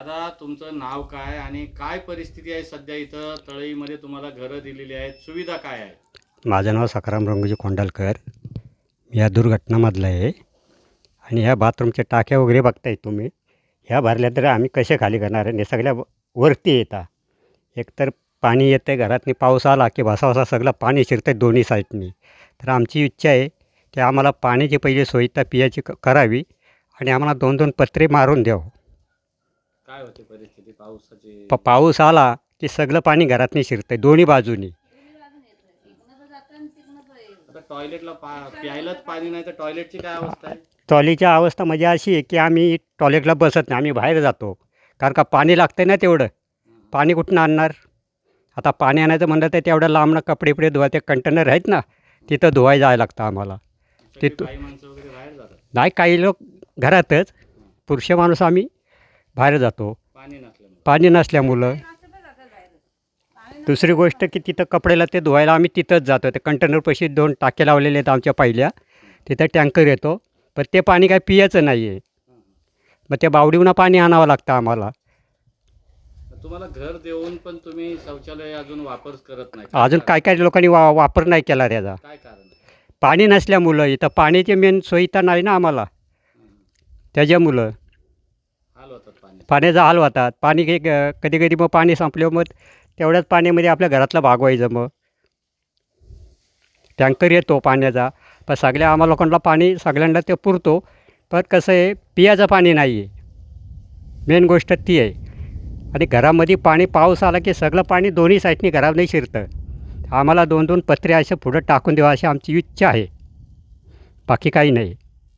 दादा तुमचं नाव काय आणि काय परिस्थिती आहे सध्या इथं? तळईमध्ये तुम्हाला घरं दिलेली आहेत. सुविधा काय आहे माझं नाव सखाराम रंगोजी कोंडालकर. मी या दुर्घटनामधला आहे. आणि ह्या बाथरूमच्या टाक्या वगैरे बघताय तुम्ही. ह्या भरल्या तर आम्ही कसे खाली करणार आहे? सगळ्या वरती येता. एकतर पाणी येतं आहे घरातनी पाऊस आला की भासा भासा सगळं पाणी शिरतं आहे दोन्ही साईडनी. तर आमची इच्छा आहे की आम्हाला पाण्याची पहिली सोय तर पियाची क- करावी आणि आम्हाला दोन दोन पत्रे मारून द्यावं. काय होते परिस्थिती? पावसाची? प पाऊस आला की सगळं पाणी घरातनी शिरतं आहे दोन्ही बाजूनी. आता टॉयलेटला पा प्यायलाच पाणी नाही तर टॉयलेटची काय अवस्था आहे? टॉयलेटची अवस्था म्हणजे अशी आहे की आम्ही टॉयलेटला बसत नाही आम्ही बाहेर जातो. कारण का पाणी लागतं ना तेवढं. पाणी कुठून आणणार? आता पाणी आणायचं म्हणलं तर तेवढं लांबनं कपडे बिपडे धुवायचे कंटेनर आहेत ना तिथं धुवायला जायला लागतं आम्हाला. सगळी तू- काही माणसं वगैरे बाहेर जातात? नाही काही लोक घरातच. पुरुष माणूस आम्ही बाहेर जातो. पाणी नसल्यामुळे. दुसरी गोष्ट की तिथं कपड्याला ते धुवायला आम्ही तिथंच जातो. ते कंटेनरपाशी दोन टाके लावलेले आहेत आमच्या पहिल्या. तिथं टँकर येतो. पण ते पाणी काय पियाचं नाही आहे मग ते बावडीहून पाणी आणावं लागतं आम्हाला. तुम्हाला घर देऊन पण तुम्ही शौचालय अजून वापर करत नाही अजून काय काय लोकांनी वा वापर नाही केला त्याचा काय कारण? पाणी नसल्यामुळं इथं पाण्याची मेन सोयी तर नाही ना आम्हाला. त्याच्यामुळं. पाण्याचा हाल होतात. पाणी काही कधी कधी मग पाणी संपल्यावर मग तेवढ्याच पाण्यामध्ये आपल्या घरातलं भागवायचं मग. टँकर येतो पाण्याचा. पण सगळ्या आम्हा लोकांना पाणी सगळ्यांना ते पुरतो. पण कसं आहे पियाचं पाणी नाही आहे मेन गोष्ट ती आहे. आणि घरामध्ये पाणी पाऊस आला की सगळं पाणी दोन्ही साईडनी घरामध्ये शिरतं. आम्हाला दोन दोन पत्रे असे पुढं टाकून द्यावं अशी आमची इच्छा आहे. बाकी काही नाही.